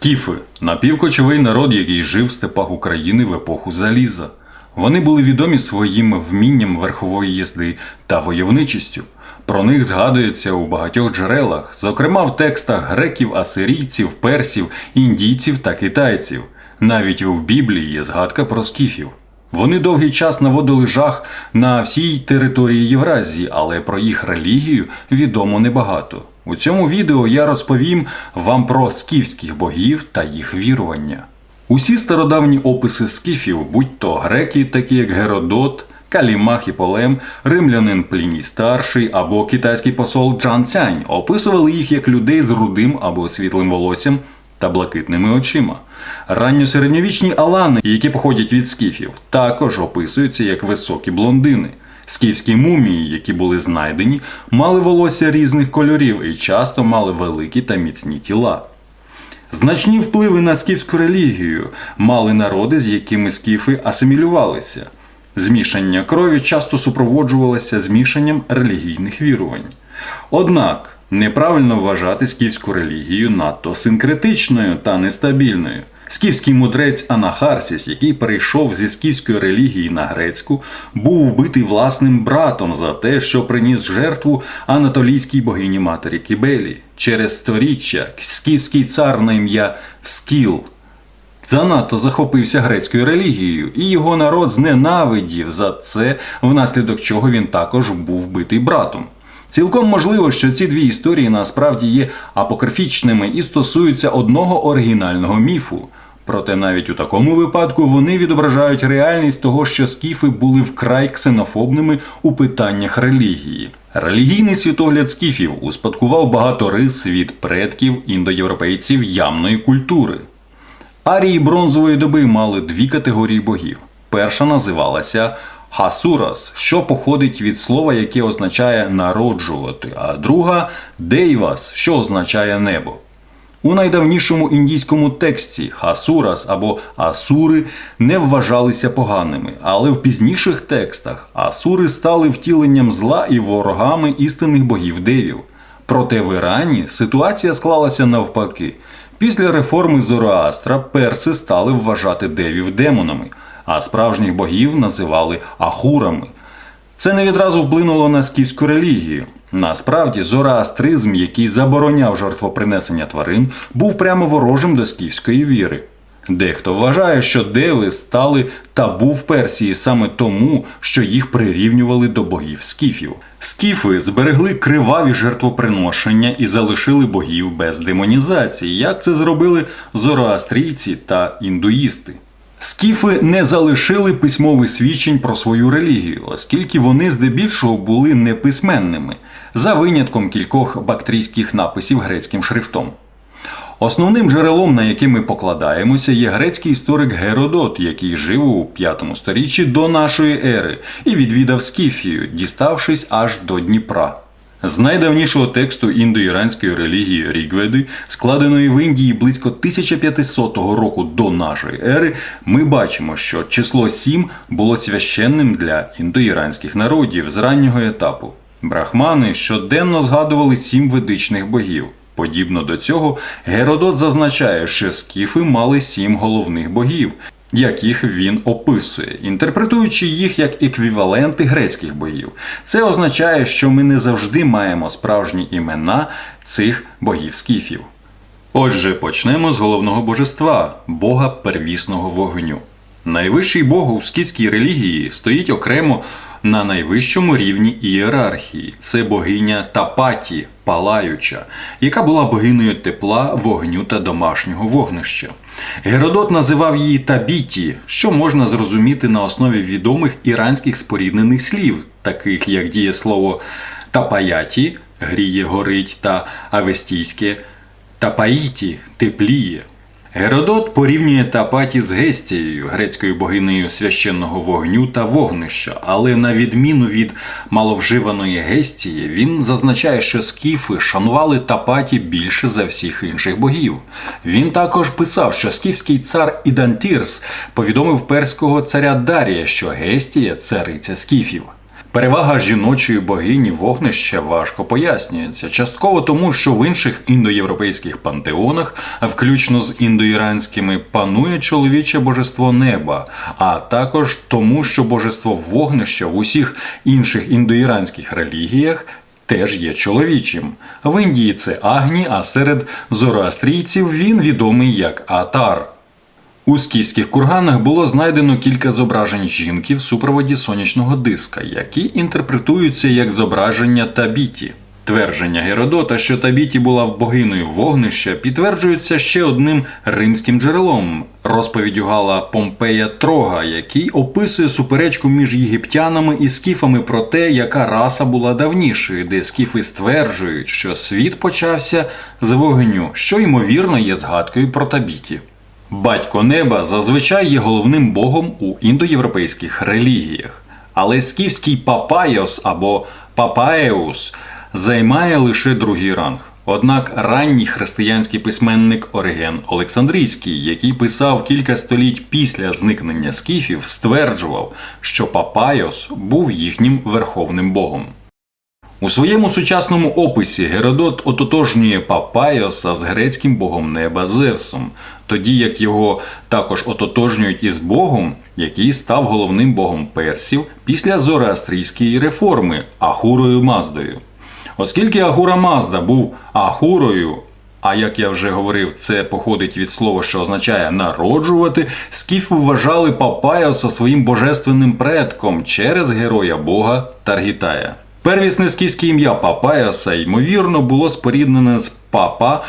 Скіфи напівкочовий народ, який жив в степах України в епоху заліза. Вони були відомі своїм вмінням верхової їзди та войовничістю. Про них згадується у багатьох джерелах, зокрема в текстах греків, асирійців, персів, індійців та китайців. Навіть в Біблії є згадка про скіфів. Вони довгий час наводили жах на всій території Євразії, але про їх релігію відомо небагато. У цьому відео я розповім вам про скіфських богів та їх вірування. Усі стародавні описи скіфів, будь то греки, такі як Геродот, Калімах і Полем, римлянин Пліній Старший або китайський посол Джан Цянь, описували їх як людей з рудим або світлим волоссям та блакитними очима. Ранньосередньовічні алани, які походять від скіфів, також описуються як високі блондини. Скіфські мумії, які були знайдені, мали волосся різних кольорів і часто мали великі та міцні тіла. Значні впливи на скіфську релігію мали народи, з якими скіфи асимілювалися. Змішання крові часто супроводжувалося змішанням релігійних вірувань. Однак неправильно вважати скіфську релігію надто синкретичною та нестабільною. Скіфський мудрець Анахарсіс, який перейшов зі скіфської релігії на грецьку, був вбитий власним братом за те, що приніс жертву анатолійській богині матері Кібелі. Через сторіччя скіфський цар на ім'я Скіл занадто захопився грецькою релігією, і його народ зненавидів за це, внаслідок чого він також був вбитий братом. Цілком можливо, що ці дві історії насправді є апокрифічними і стосуються одного оригінального міфу. Проте навіть у такому випадку вони відображають реальність того, що скіфи були вкрай ксенофобними у питаннях релігії. Релігійний світогляд скіфів успадкував багато рис від предків індоєвропейців ямної культури. Арії бронзової доби мали дві категорії богів. Перша називалася Хасурас, що походить від слова, яке означає народжувати, а друга Дейвас, що означає небо. У найдавнішому індійському тексті Хасурас або Асури не вважалися поганими, але в пізніших текстах Асури стали втіленням зла і ворогами істинних богів девів. Проте в Ірані ситуація склалася навпаки. Після реформи Зороастра перси стали вважати девів демонами, а справжніх богів називали ахурами. Це не відразу вплинуло на скіфську релігію. Насправді, зороастризм, який забороняв жертвопринесення тварин, був прямо ворожим до скіфської віри. Дехто вважає, що деви стали табу в Персії саме тому, що їх прирівнювали до богів скіфів. Скіфи зберегли криваві жертвоприношення і залишили богів без демонізації, як це зробили зороастрійці та індуїсти. Скіфи не залишили письмових свідчень про свою релігію, оскільки вони здебільшого були неписьменними, за винятком кількох бактрійських написів грецьким шрифтом. Основним джерелом, на яке ми покладаємося, є грецький історик Геродот, який жив у 5 сторіччі до нашої ери і відвідав Скіфію, діставшись аж до Дніпра. З найдавнішого тексту індоіранської релігії Рігведи, складеної в Індії близько 1500 року до нашої ери, ми бачимо, що число 7 було священним для індоіранських народів з раннього етапу. Брахмани щоденно згадували сім ведичних богів. Подібно до цього, Геродот зазначає, що скіфи мали сім головних богів, яких він описує, інтерпретуючи їх як еквіваленти грецьких богів. Це означає, що ми не завжди маємо справжні імена цих богів скіфів. Отже, почнемо з головного божества бога первісного вогню. Найвищий бог у скіфській релігії стоїть окремо на найвищому рівні ієрархії. Це богиня Тапаті, палаюча, яка була богинею тепла, вогню та домашнього вогнища. Геродот називав її Табіті, що можна зрозуміти на основі відомих іранських споріднених слів, таких як дієслово тапаяті гріє, горить та авестійське тапаїті тепліє. Геродот порівнює Тапаті з Гестією, грецькою богинею священного вогню та вогнища, але на відміну від маловживаної Гестії, він зазначає, що скіфи шанували Тапаті більше за всіх інших богів. Він також писав, що скіфський цар Ідантірс повідомив перського царя Дарія, що Гестія цариця скіфів. Перевага жіночої богині вогнища важко пояснюється, частково тому, що в інших індоєвропейських пантеонах, включно з індоіранськими, панує чоловіче божество неба, а також тому, що божество вогнища в усіх інших індоіранських релігіях теж є чоловічим. В Індії це Агні, а серед зороастрійців він відомий як Атар. У скіфських курганах було знайдено кілька зображень жінки в супроводі сонячного диска, які інтерпретуються як зображення Табіті. Твердження Геродота, що Табіті була богиною вогнища, підтверджується ще одним римським джерелом розповіддю Гала Помпея Трога, який описує суперечку між єгиптянами і скіфами про те, яка раса була давнішою, де скіфи стверджують, що світ почався з вогню, що ймовірно є згадкою про Табіті. Батько неба зазвичай є головним богом у індоєвропейських релігіях, але скіфський папайос або папаеус займає лише другий ранг. Однак ранній християнський письменник Ориген Олександрійський, який писав кілька століть після зникнення скіфів, стверджував, що Папайос був їхнім верховним богом. У своєму сучасному описі Геродот ототожнює Папайоса з грецьким богом неба Зевсом, тоді як його також ототожнюють із богом, який став головним богом персів після зороастрійської реформи Ахурою Маздою. Оскільки Ахура Мазда був Ахурою, а як я вже говорив, це походить від слова, що означає народжувати, скіфи вважали Папайоса своїм божественним предком через героя бога Таргітая. Первісне скіфське ім'я Папайоса, ймовірно, було споріднене з папа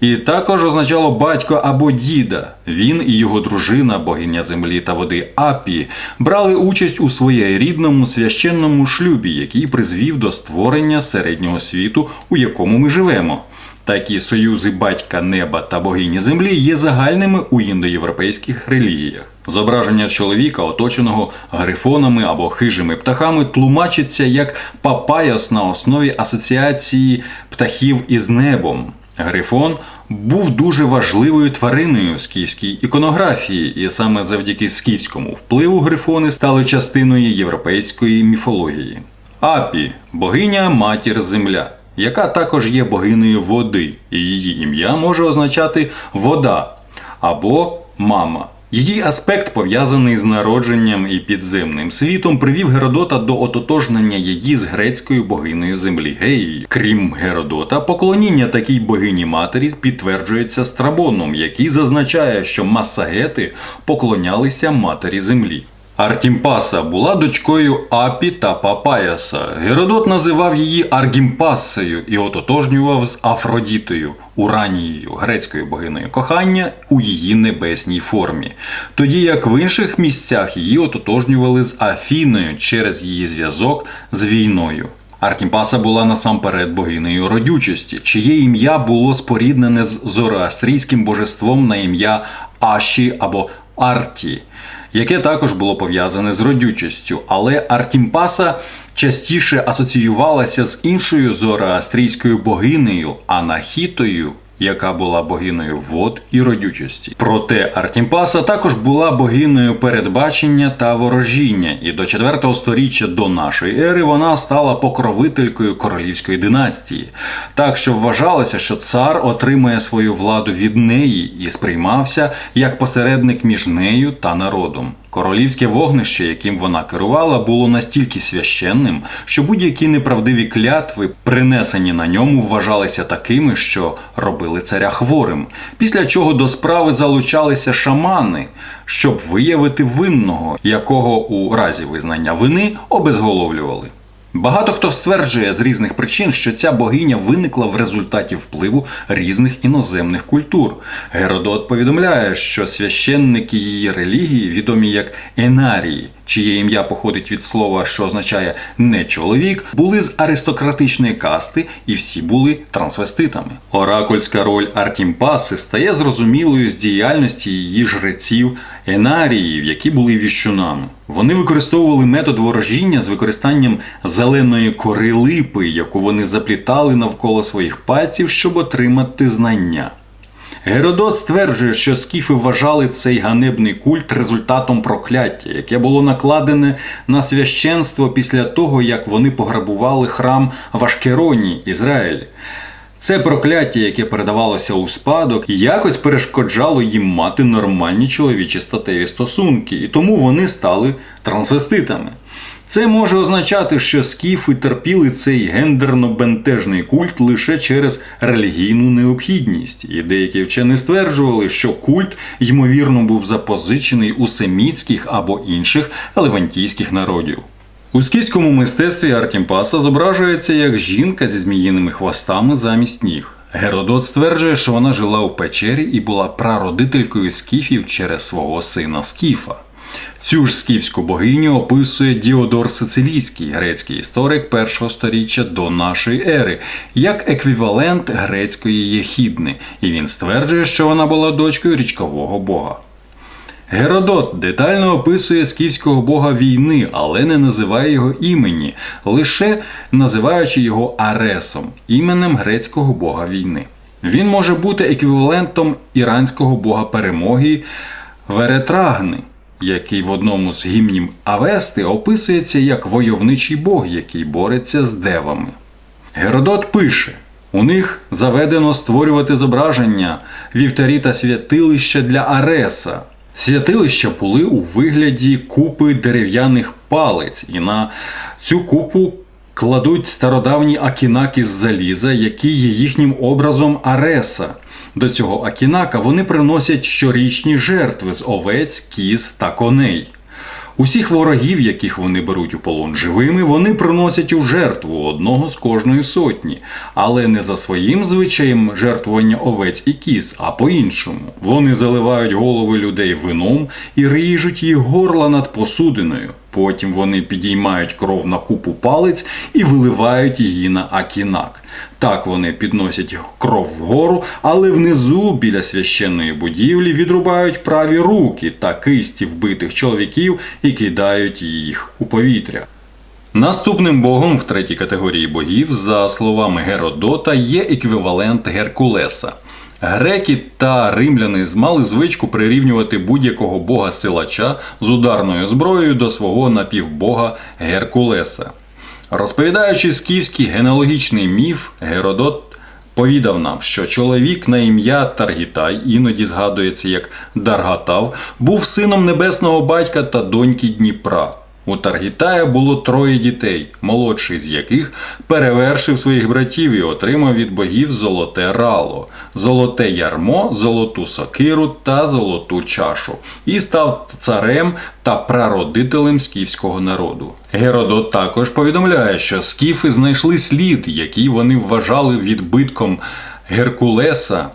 і також означало батько або діда. Він і його дружина, богиня землі та води Апі, брали участь у своєрідному священному шлюбі, який призвів до створення середнього світу, у якому ми живемо. Такі союзи батька неба та богині землі є загальними у індоєвропейських релігіях. Зображення чоловіка, оточеного грифонами або хижими птахами, тлумачиться як папайос на основі асоціації птахів із небом. Грифон був дуже важливою твариною в скіфській іконографії, і саме завдяки скіфському впливу грифони стали частиною європейської міфології. Апі богиня матір земля, яка також є богинею води, і її ім'я може означати вода або мама. Її аспект, пов'язаний з народженням і підземним світом, привів Геродота до ототожнення її з грецькою богинею землі Геєю. Крім Геродота, поклоніння такій богині матері підтверджується Страбоном, який зазначає, що масагети поклонялися матері землі. Артімпаса була дочкою Апі та Папаяса. Геродот називав її Аргімпасою і ототожнював з Афродітою, Уранією, грецькою богинею кохання у її небесній формі. Тоді як в інших місцях її ототожнювали з Афіною через її зв'язок з війною. Артімпаса була насамперед богинею родючості, чиє ім'я було споріднене з зороастрійським божеством на ім'я Аші або Арті яке також було пов'язане з родючістю, але Артімпаса частіше асоціювалася з іншою зороастрійською богинею Анахітою. Яка була богиною вод і родючості. Проте Артімпаса також була богиною передбачення та ворожіння, і до 4 століття до нашої ери вона стала покровителькою королівської династії. Так що вважалося, що цар отримує свою владу від неї і сприймався як посередник між нею та народом. Королівське вогнище, яким вона керувала, було настільки священним, що будь-які неправдиві клятви, принесені на ньому, вважалися такими, що робили царя хворим. Після чого до справи залучалися шамани, щоб виявити винного, якого у разі визнання вини обезголовлювали. Багато хто стверджує з різних причин, що ця богиня виникла в результаті впливу різних іноземних культур. Геродот повідомляє, що священники її релігії, відомі як Енарії, чиє ім'я походить від слова, що означає не чоловік, були з аристократичної касти і всі були трансвеститами. Оракульська роль Артімпаси стає зрозумілою з діяльності її жреців Енаріїв, які були віщунами. Вони використовували метод ворожіння з використанням зеленої кори липи, яку вони заплітали навколо своїх пальців, щоб отримати знання. Геродот стверджує, що скіфи вважали цей ганебний культ результатом прокляття, яке було накладене на священство після того, як вони пограбували храм в Ашкероні, Ізраїлі. Це прокляття, яке передавалося у спадок, якось перешкоджало їм мати нормальні чоловічі статеві стосунки, і тому вони стали трансвеститами. Це може означати, що скіфи терпіли цей гендерно-бентежний культ лише через релігійну необхідність, і деякі вчені стверджували, що культ ймовірно був запозичений у семітських або інших левантійських народів. У скіфському мистецтві Артімпаса зображується як жінка зі зміїними хвостами замість ніг. Геродот стверджує, що вона жила у печері і була прародителькою скіфів через свого сина Скіфа. Цю ж скіфську богиню описує Діодор Сицилійський, грецький історик першого сторіччя до нашої ери, як еквівалент грецької єхідни, і він стверджує, що вона була дочкою річкового бога. Геродот детально описує скіфського бога війни, але не називає його імені, лише називаючи його Аресом, іменем грецького бога війни. Він може бути еквівалентом іранського бога перемоги Веретрагни, який в одному з гімнів Авести описується як войовничий бог, який бореться з девами. Геродот пише: у них заведено створювати зображення, вівтарі та святилища для Ареса. Святилища були у вигляді купи дерев'яних палець, і на цю купу кладуть стародавні акінаки з заліза, які є їхнім образом Ареса. До цього акінака вони приносять щорічні жертви з овець, кіз та коней. Усіх ворогів, яких вони беруть у полон живими, вони приносять у жертву одного з кожної сотні, але не за своїм звичаєм жертвування овець і кіз, а по-іншому. Вони заливають голови людей вином і ріжуть їх горла над посудиною. Потім вони підіймають кров на купу палець і виливають її на акінак. Так вони підносять кров вгору, але внизу, біля священної будівлі, відрубають праві руки та кисті вбитих чоловіків і кидають їх у повітря. Наступним богом в третій категорії богів, за словами Геродота, є еквівалент Геркулеса. Греки та римляни мали звичку прирівнювати будь-якого бога силача з ударною зброєю до свого напівбога Геркулеса. Розповідаючи скіфський генеалогічний міф, Геродот повідав нам, що чоловік на ім'я Таргітай, іноді згадується як Даргатав, був сином небесного батька та доньки Дніпра. У Таргітая було троє дітей, молодший з яких перевершив своїх братів і отримав від богів золоте рало, золоте ярмо, золоту сокиру та золоту чашу, і став царем та прародителем скіфського народу. Геродот також повідомляє, що скіфи знайшли слід, який вони вважали відбитком Геркулеса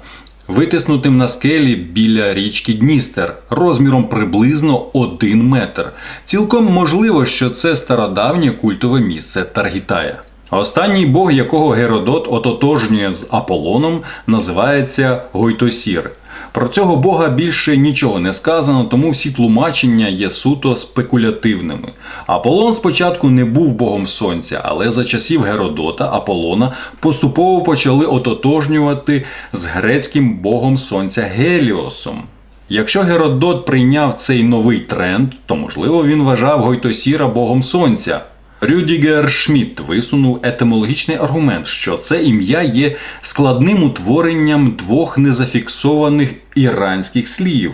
витиснутим на скелі біля річки Дністер розміром приблизно 1 метр. Цілком можливо, що це стародавнє культове місце Таргітая. Останній бог, якого Геродот ототожнює з Аполлоном, називається Гойтосір. Про цього бога більше нічого не сказано, тому всі тлумачення є суто спекулятивними. Аполлон спочатку не був богом сонця, але за часів Геродота Аполлона поступово почали ототожнювати з грецьким богом сонця Геліосом. Якщо Геродот прийняв цей новий тренд, то можливо він вважав Гойтосіра богом сонця. Рюдігер Шмідт висунув етимологічний аргумент, що це ім'я є складним утворенням двох незафіксованих іранських слів: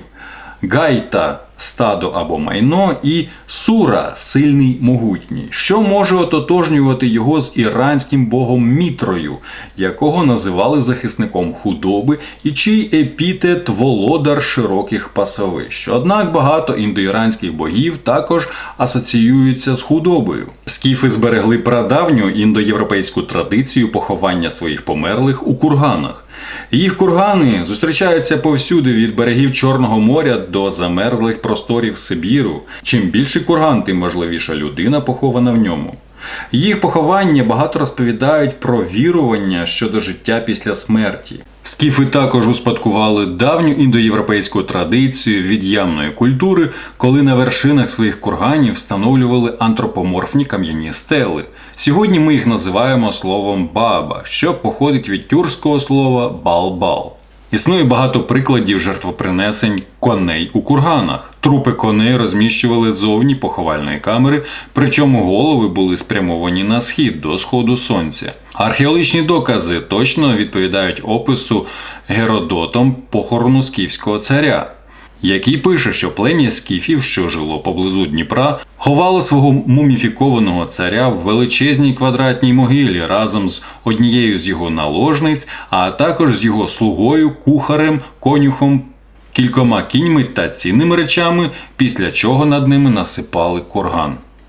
гайта стадо або майно, і сура сильний могутній, що може ототожнювати його з іранським богом Мітрою, якого називали захисником худоби, і чий епітет володар широких пасовищ. Однак багато індоіранських богів також асоціюються з худобою. Скіфи зберегли прадавню індоєвропейську традицію поховання своїх померлих у курганах. Їх кургани зустрічаються повсюди від берегів Чорного моря до замерзлих просторів Сибіру. Чим більший курган, тим важливіша людина похована в ньому. Їх поховання багато розповідають про вірування щодо життя після смерті. Скіфи також успадкували давню індоєвропейську традицію від'ямної культури, коли на вершинах своїх курганів встановлювали антропоморфні кам'яні стели. Сьогодні ми їх називаємо словом баба, що походить від тюркського слова бал-бал. Існує багато прикладів жертвопринесень коней у курганах. Трупи коней розміщували зовні поховальної камери, причому голови були спрямовані на схід до сходу сонця. Археологічні докази точно відповідають опису Геродотом похорону скіфського царя який пише, що плем'я скіфів, що жило поблизу Дніпра, ховало свого муміфікованого царя в величезній квадратній могилі разом з однією з його наложниць, а також з його слугою, кухарем, конюхом, кількома кіньми та цінними речами, після чого над ними насипали курган.